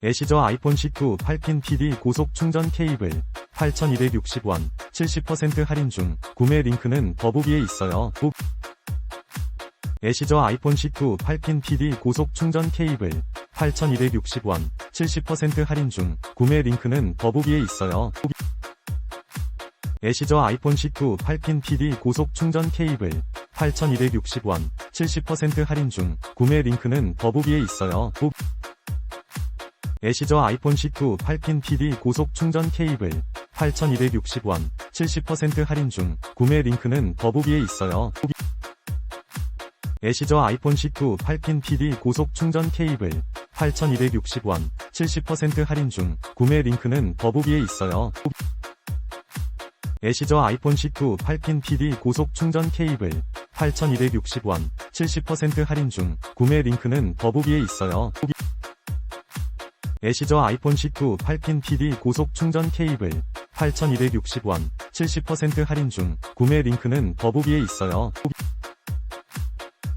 애시저 아이폰 19 8핀 PD 고속 충전 케이블 8,260원 70% 할인 중 구매 링크는 더보기에 있어요. 꼭 애시저 아이폰 19 8핀 PD 고속 충전 케이블 8,260원 70% 할인 중 구매 링크는 더보기에 있어요. 꼭 애시저 아이폰 19 8핀 PD 고속 충전 케이블 8,260원 70% 할인 중 구매 링크는 더보기에 있어요. 꼭 애시저 아이폰 19 8핀 PD 고속 충전 케이블 8,260원 70% 할인 중 구매 링크는 더보기에 있어요. 꼭 애시저 아이폰 19 8핀 PD 고속 충전 케이블 8,260원 70% 할인 중 구매 링크는 더보기에 있어요. 꼭 애시저 아이폰 19 8핀 PD 고속 충전 케이블 8,260원 70% 할인 중 구매 링크는 더보기에 있어요. 꼭 애시저 아이폰 19 8핀 PD 고속 충전 케이블 8,260원 70% 할인 중 구매 링크는 더보기에 있어요. 꼭